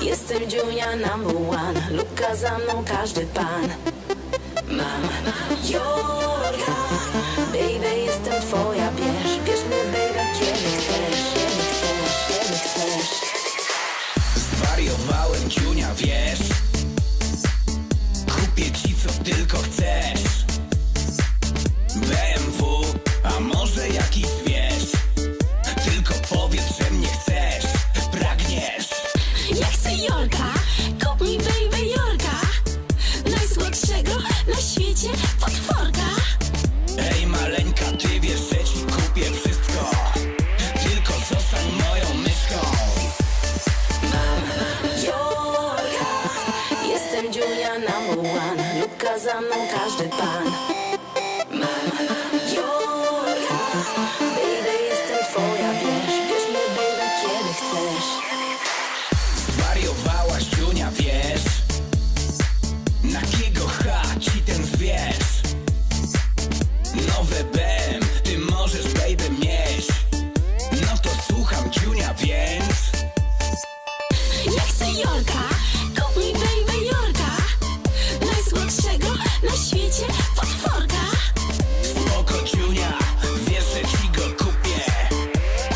Jestem Junia number one. Luka za mną każdy pan. Mam, mam, yo jakiś zwierz. Tylko powiedz, że mnie chcesz. Pragniesz. Ja chcę Jorka, kup mi baby Jorka. Najsłodszego na świecie potworka. Ej maleńka, ty wiesz, że ci kupię wszystko. Tylko zostań moją myszką. Jorka, jestem Junia number one. Luka za mną każdy pan. Jorka, kup mi baby Jorka. Najsłodszego na świecie potworka. Spoko ciunia. Wiesz, że ci go kupię.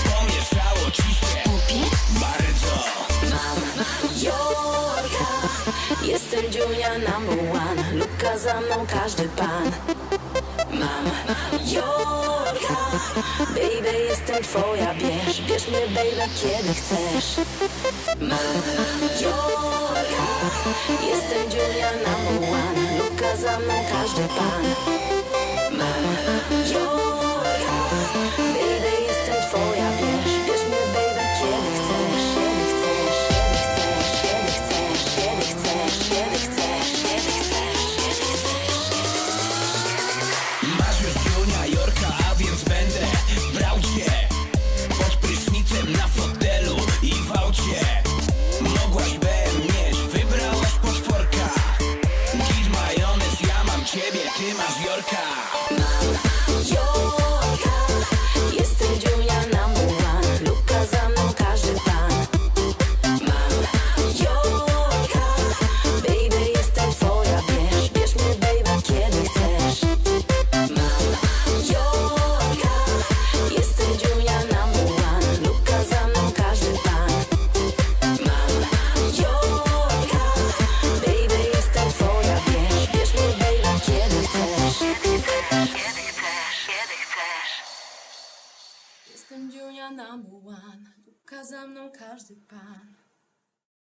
Pomieszało ci się. Kupię? bardzo. Mam Jorka, jestem Junia number one. Luka za mną każdy pan. Mam Jorka, baby, jestem twoja, bierz, bierz mnie, baby, kiedy chcesz. Mam Jorka, jestem Junia number one. Luka za mną każdy pan. your car. Jestem Junia number one. Luka za mną każdy pan.